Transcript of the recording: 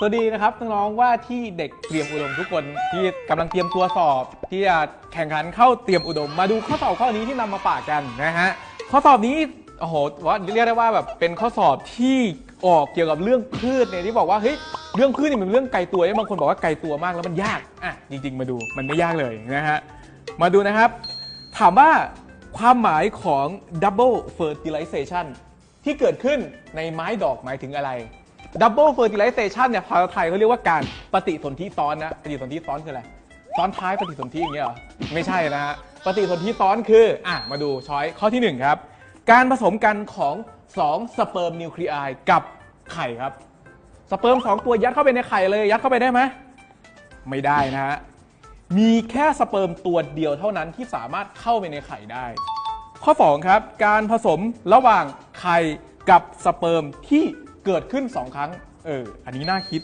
สวัสดีนะครับน้องๆว่าที่เด็กเตรียมอุดมทุกคนที่กำลังเตรียมตัวสอบ ที่จะแข่งขันเข้าเตรียมอุดม มาดูข้อสอบข้อนี้ที่นำมาฝากกันนะฮะข้อสอบนี้โอ้โหว่าเรียกได้ว่าแบบเป็นข้อสอบที่ออกเกี่ยวกับเรื่องพืชเนี่ยที่บอกว่าเฮ้ยเรื่องพืชนี่มันเป็นเรื่องไกลตัวบางคนบอกว่าไกลตัวมากแล้วมันยากอะจริง ๆ มาดูมันไม่ยากเลยนะฮะมาดูนะครับ ถามว่าความหมายของ double fertilization ที่เกิดขึ้นในไม้ดอกหมายถึงอะไร double fertilization เนี่ยภาษาไทยเขาเรียกว่าการปฏิสนธิซ้อนนะ ปฏิสนธิซ้อนคืออะไร ซ้อนท้ายปฏิสนธิอย่างเงี้ยเหรอ ไม่ใช่นะฮะ ปฏิสนธิซ้อนคือ อะ มาดูช้อยข้อทีหนึ่1 ครับ การผสมกันของ 2 สเปิร์มนิวคลีายกับไข่ครับ สเปิร์ม 2 ตัวยัดเข้าไปในไข่เลย ยัดเข้าไปได้ไหม ไม่ได้นะฮะ มีแค่สเปิร์มตัวเดียวเท่านั้นที่สามารถเข้าไปในไข่ได้ ข้อ 2 ครับ การผสมระหว่างไข่กับสเปิร์มที่ เกิดขึ้น 2 ครั้ง เออ อันนี้น่าคิด